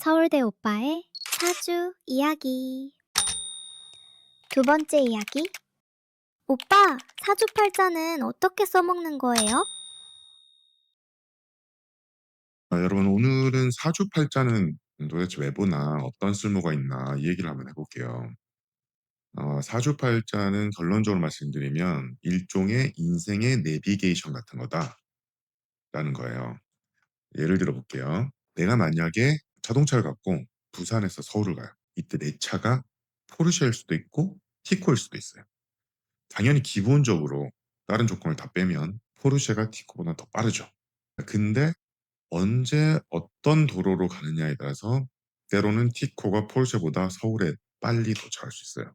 서울대 오빠의 사주 이야기. 두 번째 이야기. 오빠, 사주팔자는 어떻게 써먹는 거예요? 아, 여러분 오늘은 사주팔자는 도대체 왜 보나 어떤 쓸모가 있나 이 얘기를 한번 해볼게요. 어, 사주팔자는 결론적으로 말씀드리면 일종의 인생의 내비게이션 같은 거다라는 거예요. 예를 들어 볼게요. 내가 만약에 자동차를 갖고 부산에서 서울을 가요. 이때 내 차가 포르쉐일 수도 있고 티코일 수도 있어요. 당연히 기본적으로 다른 조건을 다 빼면 포르쉐가 티코보다 더 빠르죠. 근데 언제 어떤 도로로 가느냐에 따라서 때로는 티코가 포르쉐보다 서울에 빨리 도착할 수 있어요.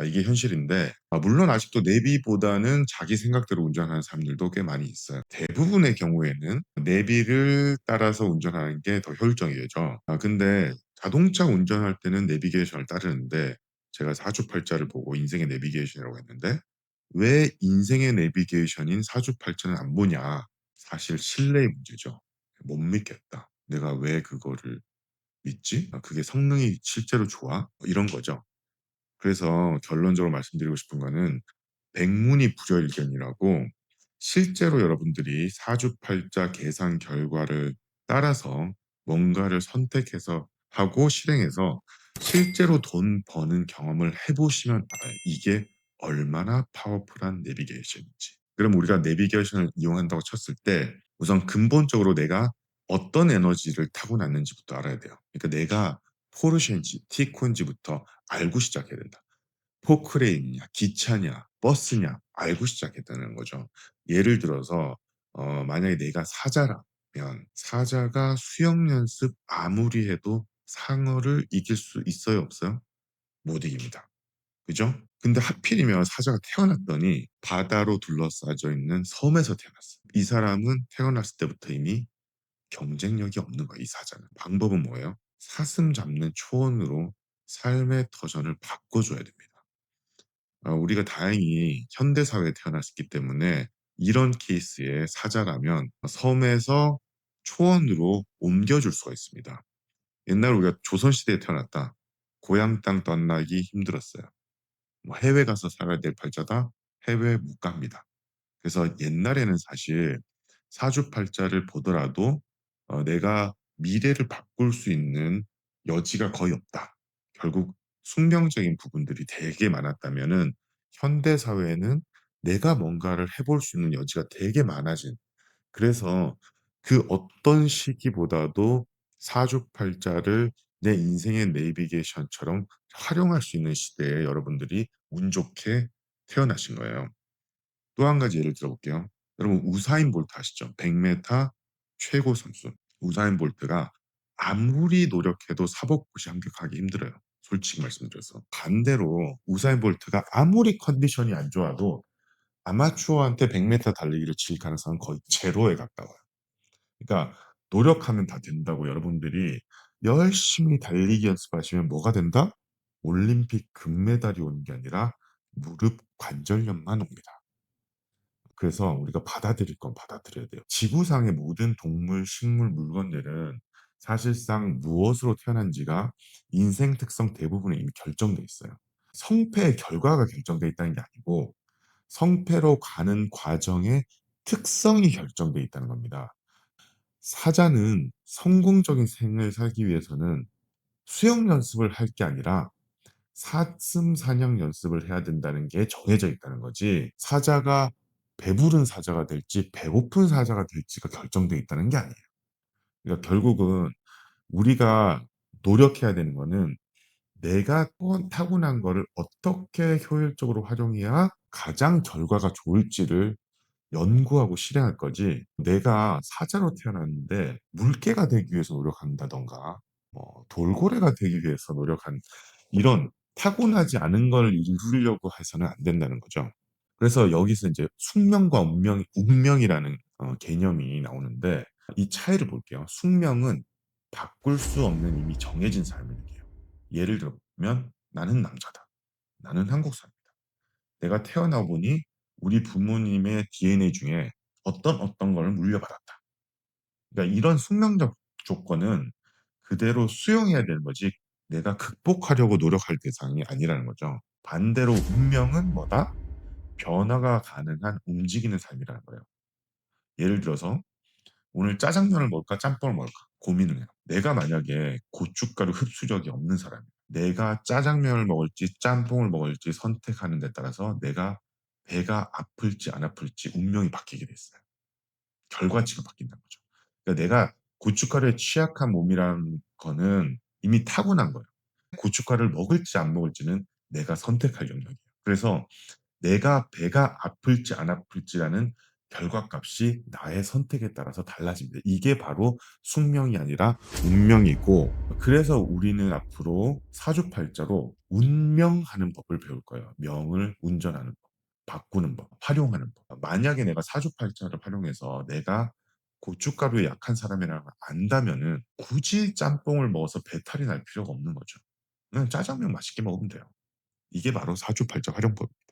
아, 이게 현실인데 아, 물론 아직도 내비보다는 자기 생각대로 운전하는 사람들도 꽤 많이 있어요. 대부분의 경우에는 내비를 따라서 운전하는 게 더 효율적이죠. 아, 근데 자동차 운전할 때는 내비게이션을 따르는데 제가 사주팔자를 보고 인생의 내비게이션이라고 했는데 왜 인생의 내비게이션인 사주팔자는 안 보냐? 사실 신뢰의 문제죠. 못 믿겠다. 내가 왜 그거를 믿지? 아, 그게 성능이 실제로 좋아? 뭐 이런 거죠. 그래서 결론적으로 말씀드리고 싶은 거는 백문이 불여일견이라고 실제로 여러분들이 사주팔자 계산 결과를 따라서 뭔가를 선택해서 하고 실행해서 실제로 돈 버는 경험을 해보시면 알아요. 이게 얼마나 파워풀한 내비게이션인지. 그럼 우리가 내비게이션을 이용한다고 쳤을 때 우선 근본적으로 내가 어떤 에너지를 타고났는지부터 알아야 돼요. 그러니까 내가 포르쉐인지 티콘지부터 알고 시작해야 된다. 포크레인이냐, 기차냐, 버스냐 알고 시작했다는 거죠. 예를 들어서 어, 만약에 내가 사자라면 사자가 수영 연습 아무리 해도 상어를 이길 수 있어요, 없어요? 못 이깁니다. 그죠? 근데 하필이면 사자가 태어났더니 바다로 둘러싸여 있는 섬에서 태어났어. 이 사람은 태어났을 때부터 이미 경쟁력이 없는 거야, 이 사자는. 방법은 뭐예요? 사슴 잡는 초원으로 삶의 터전을 바꿔줘야 됩니다. 어, 우리가 다행히 현대 사회에 태어났기 때문에 이런 케이스에 사자라면 섬에서 초원으로 옮겨줄 수가 있습니다. 옛날 우리가 조선시대에 태어났다. 고향 땅 떠나기 힘들었어요. 뭐 해외 가서 살아야 될 팔자다. 해외 못 갑니다. 그래서 옛날에는 사실 사주팔자를 보더라도 어, 내가 미래를 바꿀 수 있는 여지가 거의 없다. 결국 숙명적인 부분들이 되게 많았다면은 현대 사회에는 내가 뭔가를 해 볼 수 있는 여지가 되게 많아진. 그래서 그 어떤 시기보다도 사주팔자를 내 인생의 내비게이션처럼 활용할 수 있는 시대에 여러분들이 운 좋게 태어나신 거예요. 또한 가지 예를 들어 볼게요. 여러분 우사인 볼트 아시죠? 100m 최고 선수. 우사인 볼트가 아무리 노력해도 사복부시 합격하기 힘들어요. 솔직히 말씀드려서. 반대로 우사인 볼트가 아무리 컨디션이 안 좋아도 아마추어한테 100m 달리기를 질 가능성은 거의 제로에 가까워요. 그러니까 노력하면 다 된다고 여러분들이 열심히 달리기 연습하시면 뭐가 된다? 올림픽 금메달이 오는 게 아니라 무릎 관절염만 옵니다. 그래서 우리가 받아들일 건 받아들여야 돼요. 지구상의 모든 동물, 식물, 물건들은 사실상 무엇으로 태어난지가 인생 특성 대부분에 이미 결정돼 있어요. 성패의 결과가 결정돼 있다는 게 아니고 성패로 가는 과정의 특성이 결정돼 있다는 겁니다. 사자는 성공적인 생을 살기 위해서는 수영 연습을 할 게 아니라 사슴 사냥 연습을 해야 된다는 게 정해져 있다는 거지. 사자가 배부른 사자가 될지 배고픈 사자가 될지가 결정돼 있다는 게 아니에요. 그러니까 결국은 우리가 노력해야 되는 거는 내가 또 타고난 거를 어떻게 효율적으로 활용해야 가장 결과가 좋을지를 연구하고 실행할 거지 내가 사자로 태어났는데 물개가 되기 위해서 노력한다던가 뭐 돌고래가 되기 위해서 노력한 이런 타고나지 않은 걸 이루려고 해서는 안 된다는 거죠. 그래서 여기서 이제 숙명과 운명, 운명이라는 어, 개념이 나오는데 이 차이를 볼게요. 숙명은 바꿀 수 없는 이미 정해진 삶을 얘기해요. 예를 들면 나는 남자다. 나는 한국 사람이다. 내가 태어나 보니 우리 부모님의 DNA 중에 어떤 어떤 걸 물려받았다. 그러니까 이런 숙명적 조건은 그대로 수용해야 되는 거지 내가 극복하려고 노력할 대상이 아니라는 거죠. 반대로 운명은 뭐다? 변화가 가능한 움직이는 삶이라는 거예요. 예를 들어서 오늘 짜장면을 먹을까 짬뽕을 먹을까 고민을 해요. 내가 만약에 고춧가루 흡수력이 없는 사람이야. 내가 짜장면을 먹을지 짬뽕을 먹을지 선택하는 데 따라서 내가 배가 아플지 안 아플지 운명이 바뀌게 돼 있어요. 결과치가 바뀐다는 거죠. 그러니까 내가 고춧가루에 취약한 몸이라는 거는 이미 타고난 거예요. 고춧가루를 먹을지 안 먹을지는 내가 선택할 영역이에요. 그래서 내가 배가 아플지 안 아플지라는 결과값이 나의 선택에 따라서 달라집니다. 이게 바로 숙명이 아니라 운명이고 그래서 우리는 앞으로 사주팔자로 운명하는 법을 배울 거예요. 명을 운전하는 법, 바꾸는 법, 활용하는 법. 만약에 내가 사주팔자를 활용해서 내가 고춧가루에 약한 사람이라는 걸 안다면은 굳이 짬뽕을 먹어서 배탈이 날 필요가 없는 거죠. 그냥 짜장면 맛있게 먹으면 돼요. 이게 바로 사주팔자 활용법입니다.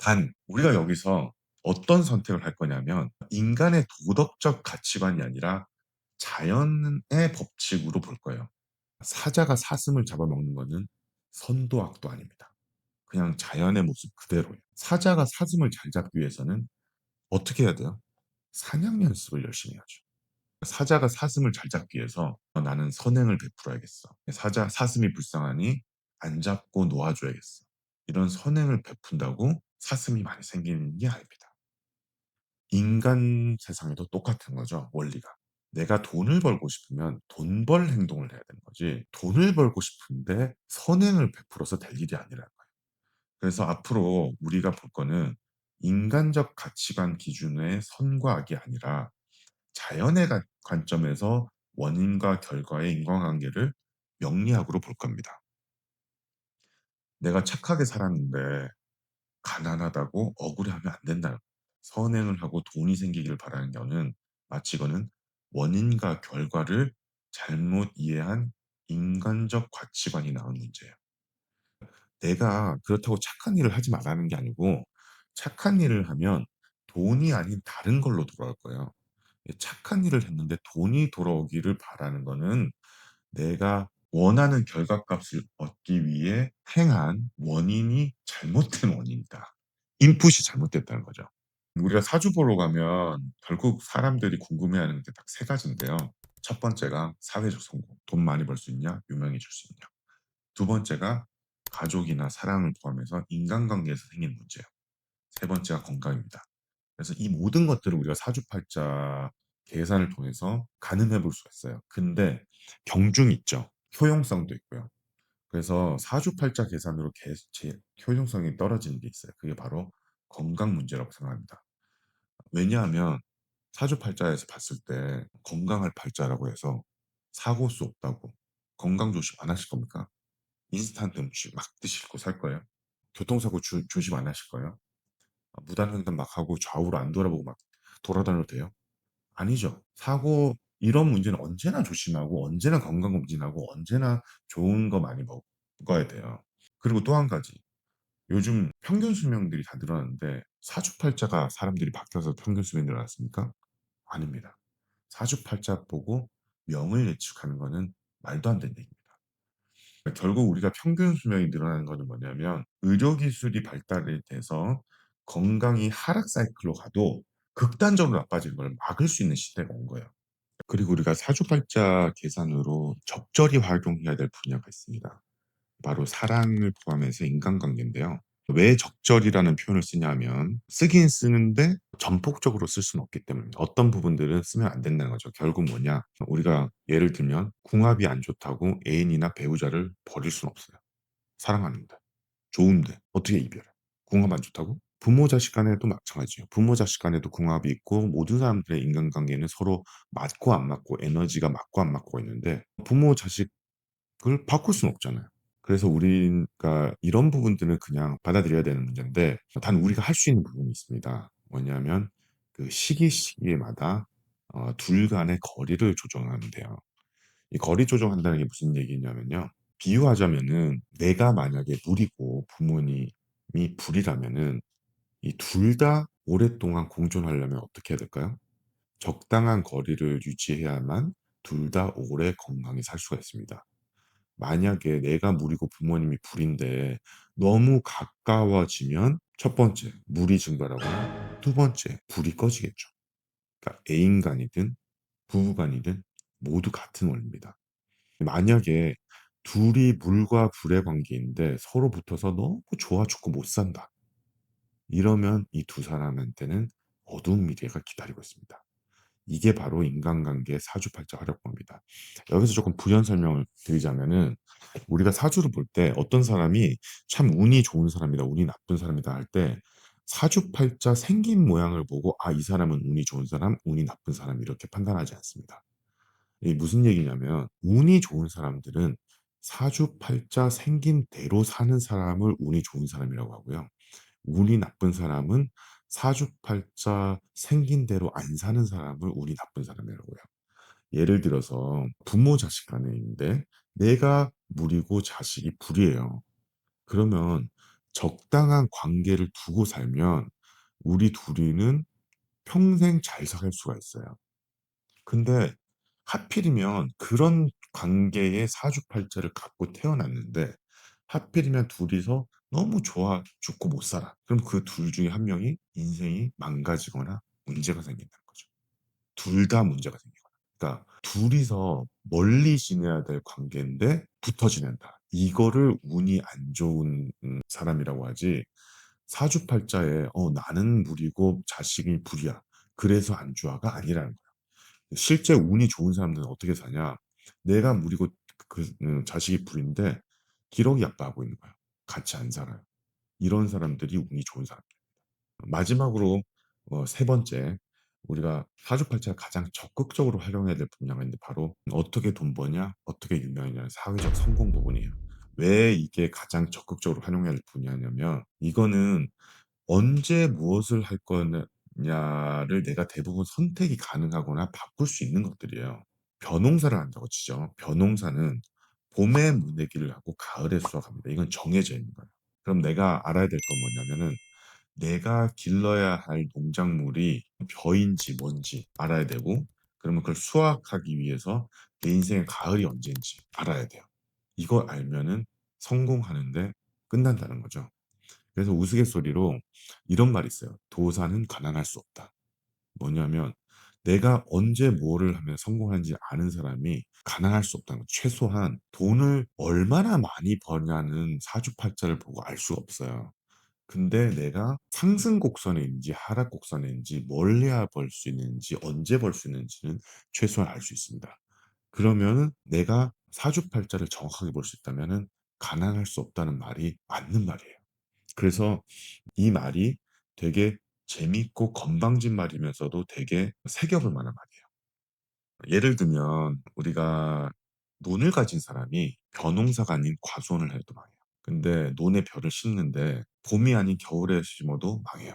단 우리가 여기서 어떤 선택을 할 거냐면 인간의 도덕적 가치관이 아니라 자연의 법칙으로 볼 거예요. 사자가 사슴을 잡아먹는 거는 선도 악도 아닙니다. 그냥 자연의 모습 그대로예요. 사자가 사슴을 잘 잡기 위해서는 어떻게 해야 돼요? 사냥 연습을 열심히 해야죠. 사자가 사슴을 잘 잡기 위해서 어, 나는 선행을 베풀어야겠어. 사자 사슴이 불쌍하니 안 잡고 놓아줘야겠어. 이런 선행을 베푼다고 사슴이 많이 생기는 게 아닙니다. 인간 세상에도 똑같은 거죠, 원리가. 내가 돈을 벌고 싶으면 돈 벌 행동을 해야 되는 거지 돈을 벌고 싶은데 선행을 베풀어서 될 일이 아니라는 거예요. 그래서 앞으로 우리가 볼 거는 인간적 가치관 기준의 선과 악이 아니라 자연의 가- 관점에서 원인과 결과의 인과관계를 명리학으로 볼 겁니다. 내가 착하게 살았는데 가난하다고 억울해하면 안 거예요. 선행을 하고 돈이 생기기를 바라는 거는 마치 이거는 원인과 결과를 잘못 이해한 인간적 가치관이 나온 문제예요. 내가 그렇다고 착한 일을 하지 말라는 게 아니고 착한 일을 하면 돈이 아닌 다른 걸로 돌아올 거예요. 착한 일을 했는데 돈이 돌아오기를 바라는 거는 내가 원하는 결과값을 얻기 위해 행한 원인이 잘못된 원인이다. 인풋이 잘못됐다는 거죠. 우리가 사주 보러 가면 결국 사람들이 궁금해하는 게 딱 세 가지인데요. 첫 번째가 사회적 성공, 돈 많이 벌 수 있냐, 유명해질 수 있냐. 두 번째가 가족이나 사랑을 포함해서 인간관계에서 생긴 문제예요. 세 번째가 건강입니다. 그래서 이 모든 것들을 우리가 사주팔자 계산을 통해서 가늠해 볼 수가 있어요. 근데 경중이 있죠. 효용성도 있고요. 그래서 사주팔자 계산으로 개, 제, 효용성이 떨어지는 게 있어요. 그게 바로 건강 문제라고 생각합니다. 왜냐하면 사주팔자에서 봤을 때 건강할 팔자라고 해서 사고 수 없다고 건강 조심 안 하실 겁니까? 인스턴트 음식 막 드시고 살 거예요? 교통사고 주, 조심 안 하실 거예요? 아, 무단횡단 막 하고 좌우로 안 돌아보고 막 돌아다녀도 돼요? 아니죠. 사고 이런 문제는 언제나 조심하고 언제나 건강 검진하고 언제나 좋은 거 많이 먹어야 돼요. 그리고 또 한 가지. 요즘 평균 수명들이 다 늘어나는데 사주팔자가 사람들이 바뀌어서 평균 수명이 늘어났습니까? 아닙니다. 사주팔자 보고 명을 예측하는 거는 말도 안 되는 얘기입니다. 결국 우리가 평균 수명이 늘어나는 거는 뭐냐면 의료기술이 발달이 돼서 건강이 하락 사이클로 가도 극단적으로 나빠지는 걸 막을 수 있는 시대가 온 거예요. 그리고 우리가 사주팔자 계산으로 적절히 활용해야 될 분야가 있습니다. 바로 사랑을 포함해서 인간관계인데요. 왜 적절이라는 표현을 쓰냐면 쓰긴 쓰는데 전폭적으로 쓸 수는 없기 때문입니다. 어떤 부분들은 쓰면 안 된다는 거죠. 결국 뭐냐? 우리가 예를 들면 궁합이 안 좋다고 애인이나 배우자를 버릴 수는 없어요. 사랑하는데 좋은데 어떻게 이별해? 궁합 안 좋다고? 부모 자식 간에도 마찬가지예요. 부모 자식 간에도 궁합이 있고 모든 사람들의 인간관계는 서로 맞고 안 맞고 에너지가 맞고 안 맞고 있는데 부모 자식을 바꿀 수는 없잖아요. 그래서 우리가 이런 부분들은 그냥 받아들여야 되는 문제인데 단 우리가 할 수 있는 부분이 있습니다. 뭐냐면 그 시기 시기마다 어, 둘 간의 거리를 조정하면 돼요. 이 거리 조정한다는 게 무슨 얘기냐면요. 비유하자면은 내가 만약에 물이고 부모님이 불이라면은 이 둘 다 오랫동안 공존하려면 어떻게 해야 될까요? 적당한 거리를 유지해야만 둘 다 오래 건강히 살 수가 있습니다. 만약에 내가 물이고 부모님이 불인데 너무 가까워지면 첫 번째 물이 증발하고 두 번째 불이 꺼지겠죠. 그러니까 애인 간이든 부부 간이든 모두 같은 원리입니다. 만약에 둘이 물과 불의 관계인데 서로 붙어서 너무 좋아 죽고 못 산다. 이러면 이 두 사람한테는 어두운 미래가 기다리고 있습니다. 이게 바로 인간관계의 사주팔자 활용법입니다. 여기서 조금 부연 설명을 드리자면은 우리가 사주를 볼 때 어떤 사람이 참 운이 좋은 사람이다, 운이 나쁜 사람이다 할 때 사주팔자 생긴 모양을 보고 아, 이 사람은 운이 좋은 사람, 운이 나쁜 사람 이렇게 판단하지 않습니다. 이게 무슨 얘기냐면 운이 좋은 사람들은 사주팔자 생긴 대로 사는 사람을 운이 좋은 사람이라고 하고요. 운이 나쁜 사람은 사주팔자 생긴 대로 안 사는 사람을 운이 나쁜 사람이라고 해요. 예를 들어서 부모 자식 간에인데 내가 물이고 자식이 불이에요. 그러면 적당한 관계를 두고 살면 우리 둘이는 평생 잘 살 수가 있어요. 근데 하필이면 그런 관계의 사주팔자를 갖고 태어났는데 하필이면 둘이서 너무 좋아 죽고 못 살아. 그럼 그 둘 중에 한 명이 인생이 망가지거나 문제가 생긴다는 거죠. 둘 다 문제가 생기거나. 그러니까 둘이서 멀리 지내야 될 관계인데 붙어 지낸다. 이거를 운이 안 좋은 음, 사람이라고 하지. 사주팔자에 어 나는 물이고 자식이 불이야. 그래서 안 좋아가 아니라는 거야. 실제 운이 좋은 사람들은 어떻게 사냐? 내가 물이고 그 음, 자식이 불인데 기러기 아빠하고 있는 거야. 같이 안 살아요. 이런 사람들이 운이 좋은 사람들. 마지막으로 어, 세 번째 우리가 사주팔자를 가장 적극적으로 활용해야 될 분야가 있는데 바로 어떻게 돈 버냐, 어떻게 유명해냐 사회적 성공 부분이에요. 왜 이게 가장 적극적으로 활용해야 될 분야냐면 이거는 언제 무엇을 할 거냐를 내가 대부분 선택이 가능하거나 바꿀 수 있는 것들이에요. 벼농사를 한다고 치죠. 벼농사는 봄에 무내기를 하고 가을에 수확합니다. 이건 정해져 있는 거예요. 그럼 내가 알아야 될 건 뭐냐면은 내가 길러야 할 농작물이 벼인지 뭔지 알아야 되고 그러면 그걸 수확하기 위해서 내 인생의 가을이 언제인지 알아야 돼요. 이거 알면은 성공하는데 끝난다는 거죠. 그래서 우스갯소리로 이런 말이 있어요. 도사는 가난할 수 없다. 뭐냐면 내가 언제 뭐를 하면 성공하는지 아는 사람이 가난할 수 없다는 거. 최소한 돈을 얼마나 많이 버냐는 사주팔자를 보고 알 수가 없어요. 근데 내가 상승 곡선인지 하락 곡선인지 뭘 해야 벌 수 있는지 언제 벌 수 있는지는 최소한 알 수 있습니다. 그러면은 내가 사주팔자를 정확하게 볼 수 있다면은 가난할 수 없다는 말이 맞는 말이에요. 그래서 이 말이 되게 재밌고 건방진 말이면서도 되게 새겨볼 만한 말이에요. 예를 들면 우리가 논을 가진 사람이 벼농사가 아닌 과수원을 해도 망해요. 근데 논에 벼를 심는데 봄이 아닌 겨울에 심어도 망해요.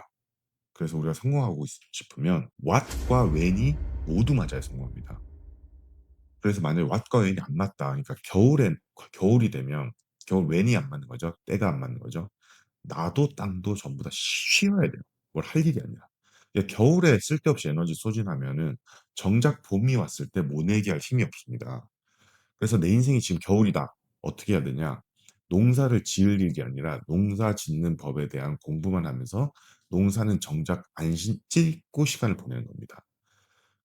그래서 우리가 성공하고 있- 싶으면 왓과 웬이 모두 맞아야 성공합니다. 그래서 만약에 왓과 웬이 안 맞다. 그러니까 겨울엔 겨울이 되면 겨울 웬이 안 맞는 거죠. 때가 안 맞는 거죠. 나도 땅도 전부 다 쉬어야 돼요. 뭘 할 일이 아니라. 그러니까 겨울에 쓸데없이 에너지 소진하면은 정작 봄이 왔을 때 모내기 할 힘이 없습니다. 그래서 내 인생이 지금 겨울이다. 어떻게 해야 되냐? 농사를 지을 일이 아니라 농사 짓는 법에 대한 공부만 하면서 농사는 정작 안 시- 찍고 시간을 보내는 겁니다.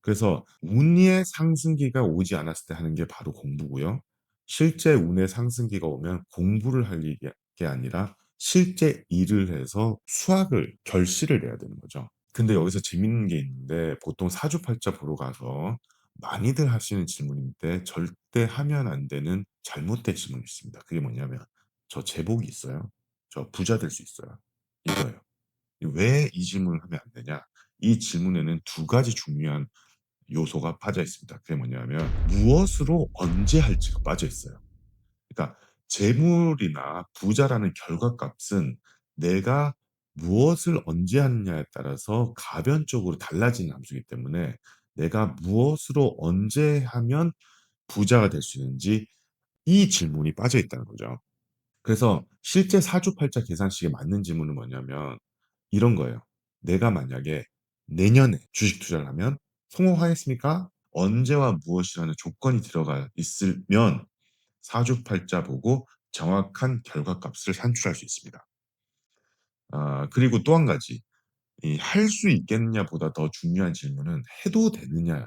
그래서 운의 상승기가 오지 않았을 때 하는 게 바로 공부고요. 실제 운의 상승기가 오면 공부를 할 일이 게 아니라 실제 일을 해서 수학을 결실을 내야 되는 거죠. 근데 여기서 재밌는 게 있는데 보통 사주팔자 보러 가서 많이들 하시는 질문인데 절대 하면 안 되는 잘못된 질문이 있습니다. 그게 뭐냐면 저 제복이 있어요. 저 부자 될 수 있어요. 이거예요. 왜 이 질문을 하면 안 되냐? 이 질문에는 두 가지 중요한 요소가 빠져 있습니다. 그게 뭐냐면 무엇으로 언제 할지가 빠져 있어요. 그러니까 재물이나 부자라는 결과값은 내가 무엇을 언제 하느냐에 따라서 가변적으로 달라지는 함수이기 때문에 내가 무엇으로 언제 하면 부자가 될 수 있는지 이 질문이 빠져 있다는 거죠. 그래서 실제 사주팔자 계산식에 맞는 질문은 뭐냐면 이런 거예요. 내가 만약에 내년에 주식 투자를 하면 성공하겠습니까? 언제와 무엇이라는 조건이 들어가 있으면 사주팔자 보고 정확한 결과값을 산출할 수 있습니다. 아 그리고 또 한 가지 이 '할 수 있겠느냐.'보다 더 중요한 질문은 '해도 되느냐.'예요.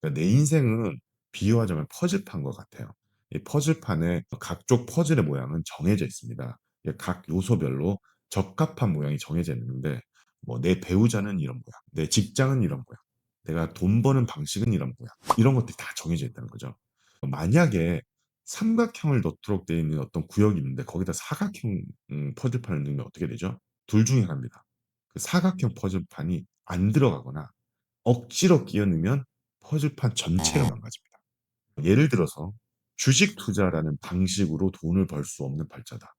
그러니까 내 인생은 비유하자면 퍼즐판과 같아요. 이 퍼즐판에 각종 퍼즐의 모양은 정해져 있습니다. 이각 요소별로 적합한 모양이 정해져 있는데 뭐 내 배우자는 이런 모양, 내 직장은 이런 모양, 내가 돈 버는 방식은 이런 모양 이런 것들이 다 정해져 있다는 거죠. 만약에 삼각형을 넣도록 되어 있는 어떤 구역이 있는데 거기다 사각형 음 퍼즐판을 넣으면 어떻게 되죠? 둘 중에 하나입니다. 그 사각형 퍼즐판이 안 들어가거나 억지로 끼워 넣으면 퍼즐판 전체가 망가집니다. 예를 들어서 주식 투자라는 방식으로 돈을 벌 수 없는 팔자다.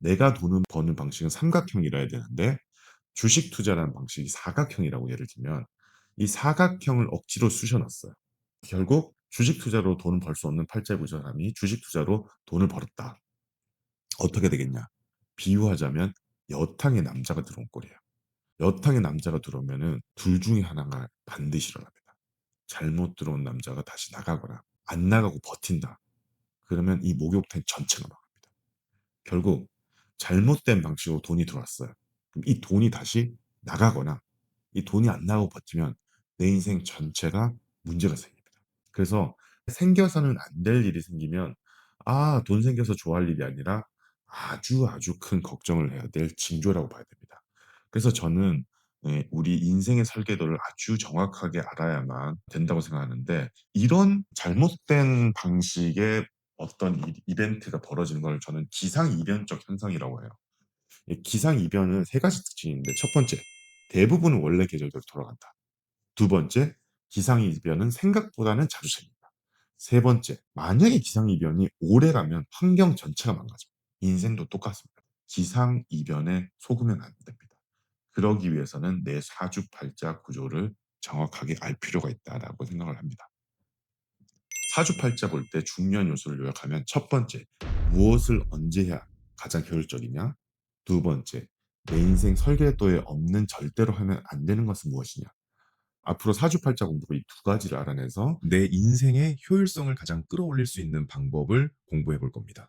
내가 돈을 버는 방식은 삼각형이라야 되는데 주식 투자라는 방식이 사각형이라고 예를 들면 이 사각형을 억지로 쑤셔 놨어요. 결국 주식 투자로 돈을 벌 수 없는 팔자의 그 사람이 주식 투자로 돈을 벌었다. 어떻게 되겠냐? 비유하자면 여탕의 남자가 들어온 꼴이에요. 여탕의 남자가 들어오면은 둘 중에 하나가 반드시 일어납니다. 잘못 들어온 남자가 다시 나가거나 안 나가고 버틴다. 그러면 이 목욕탕 전체가 망합니다. 결국 잘못된 방식으로 돈이 들어왔어요. 그럼 이 돈이 다시 나가거나 이 돈이 안 나가고 버티면 내 인생 전체가 문제가 생깁니다. 그래서 생겨서는 안 될 일이 생기면 아 돈 생겨서 좋아할 일이 아니라 아주 아주 큰 걱정을 해야 될 징조라고 봐야 됩니다. 그래서 저는 예 우리 인생의 설계도를 아주 정확하게 알아야만 된다고 생각하는데 이런 잘못된 방식의 어떤 이 이벤트가 벌어지는 걸 저는 기상이변적 현상이라고 해요. 이 기상이변은 세 가지 특징이 있는데 첫 번째, 대부분은 원래 계절대로 돌아간다. 두 번째, 기상이변은 생각보다는 자주 생긴다. 세 번째, 만약에 기상이변이 오래가면 환경 전체가 망가집니다. 인생도 똑같습니다. 기상이변에 속으면 안 됩니다. 그러기 위해서는 내 사주팔자 구조를 정확하게 알 필요가 있다라고 생각을 합니다. 사주팔자 볼 때 중요한 요소를 요약하면 첫 번째, 무엇을 언제 해야 가장 효율적이냐? 두 번째, 내 인생 설계도에 없는 절대로 하면 안 되는 것은 무엇이냐? 앞으로 사주팔자 공부로 이 두 가지를 알아내서 내 인생의 효율성을 가장 끌어올릴 수 있는 방법을 공부해 볼 겁니다.